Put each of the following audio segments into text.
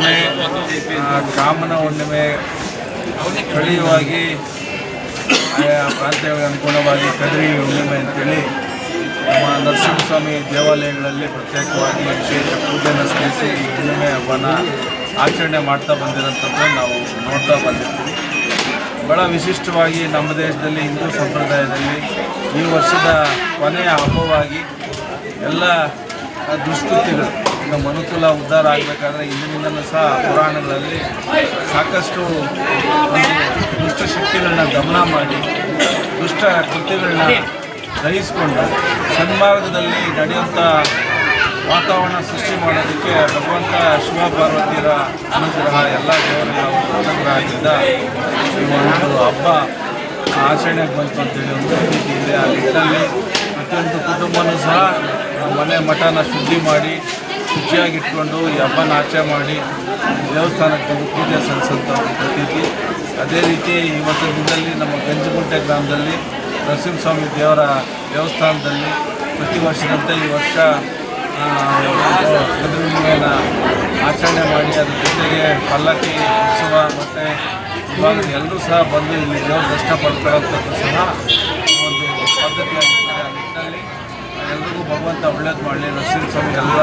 ಹುಣ್ಣಿಮೆ ಕಾಮನ ಹುಣ್ಣಿಮೆ ಸ್ಥಳೀಯವಾಗಿ ಆಯಾ ಪ್ರಾಂತ್ಯಗಳಿಗೆ ಅನುಗುಣವಾಗಿ ಕದ್ರಿ ಹುಣ್ಣಿಮೆ ಅಂತೇಳಿ ನಮ್ಮ ನರಸಿಂಹಸ್ವಾಮಿ ದೇವಾಲಯಗಳಲ್ಲಿ ಪ್ರತ್ಯೇಕವಾಗಿ ವಿಶೇಷ ಪೂಜೆಯನ್ನು ಸಲ್ಲಿಸಿ ಈ ಹುಣ್ಣಿಮೆ ಹಬ್ಬನ ಆಚರಣೆ ಮಾಡ್ತಾ ಬಂದಿರೋಂಥದ್ದು ನಾವು ನೋಡ್ತಾ ಬಂದಿರ್ತೀವಿ. ಬಹಳ ವಿಶಿಷ್ಟವಾಗಿ ನಮ್ಮ ದೇಶದಲ್ಲಿ, ಹಿಂದೂ ಸಂಪ್ರದಾಯದಲ್ಲಿ ಈ ವರ್ಷದ ಕೊನೆಯ ಹಬ್ಬವಾಗಿ ಎಲ್ಲ ದುಷ್ಕೃತ್ಯಗಳು. ಈಗ ಮನುಕುಲ ಉದ್ಧಾರ ಆಗಬೇಕಾದ್ರೆ ಹಿಂದಿನಿಂದಲೂ ಸಹ ಪುರಾಣಗಳಲ್ಲಿ ಸಾಕಷ್ಟು ಒಂದು ದುಷ್ಟ ಶಕ್ತಿಗಳನ್ನ ದಮನ ಮಾಡಿ, ದುಷ್ಟ ಕೃತ್ಯಗಳನ್ನ ಗ್ರಹಿಸಿಕೊಂಡು ಸನ್ಮಾರ್ಗದಲ್ಲಿ ನಡೆಯುವಂಥ ವಾತಾವರಣ ಸೃಷ್ಟಿ ಮಾಡೋದಕ್ಕೆ ಭಗವಂತ ಶಿವ ಪಾರ್ವತಿಯರ ಅನುಗ್ರಹ, ಎಲ್ಲ ದೇವರ ಒಂದು ಅನುಗ್ರಹ ಆಗಿದ್ದ ಈ ಒಂದು ಹಬ್ಬ ಆಚರಣೆಗೆ ಬಂತು ಅಂತೇಳಿ ಒಂದು ರೀತಿ ಇದೆ. ಆ ನಿಟ್ಟಿನಲ್ಲಿ ಪ್ರತಿಯೊಂದು ಕುಟುಂಬನೂ ಸಹ ಮನೆ ಮಠನ ಶುದ್ಧಿ ಮಾಡಿ, ಶುಚಿಯಾಗಿಟ್ಕೊಂಡು ಈ ಹಬ್ಬನ ಆಚೆ ಮಾಡಿ, ದೇವಸ್ಥಾನಕ್ಕೆ ಪೂಜೆ ಸಲ್ಲಿಸುವಂಥ ಪ್ರತೀತಿ. ಅದೇ ರೀತಿ ಇವತ್ತು ದಿನದಲ್ಲಿ ನಮ್ಮ ಗಂಜಗುಂಟೆ ಗ್ರಾಮದಲ್ಲಿ ನರಸಿಂಹಸ್ವಾಮಿ ದೇವರ ದೇವಸ್ಥಾನದಲ್ಲಿ ಪ್ರತಿ ವರ್ಷದಂತೆ ಈ ವರ್ಷ ಹುಣ್ಣಿಮೆಯನ್ನು ಆಚರಣೆ ಮಾಡಿ, ಅದ್ರ ಜೊತೆಗೆ ಪಲ್ಲಕ್ಕಿ ಉತ್ಸವ ಮತ್ತು ಇವಾಗ ಎಲ್ಲರೂ ಸಹ ಬಂದು ಇಲ್ಲಿ ದೇವರ ದರ್ಶನ ಸಹ ಭಗವಂತ ಒಳ್ಳೇದು ಮಾಡಲಿ ನರಸಿಂಹಸ್ವಾಮಿ ಎಲ್ಲ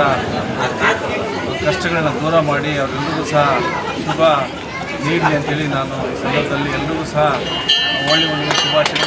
ಕಷ್ಟಗಳನ್ನ ದೂರ ಮಾಡಿ ಅವರೆಲ್ಲರಿಗೂ ಸಹ ಶುಭ ನೀಡಲಿ ಅಂತೇಳಿ ನಾನು ಈ ಸಂದರ್ಭದಲ್ಲಿ ಎಲ್ಲರಿಗೂ ಸಹ ಒಳ್ಳೆಯ ಒಳ್ಳೆಯ ಶುಭಾಶಯ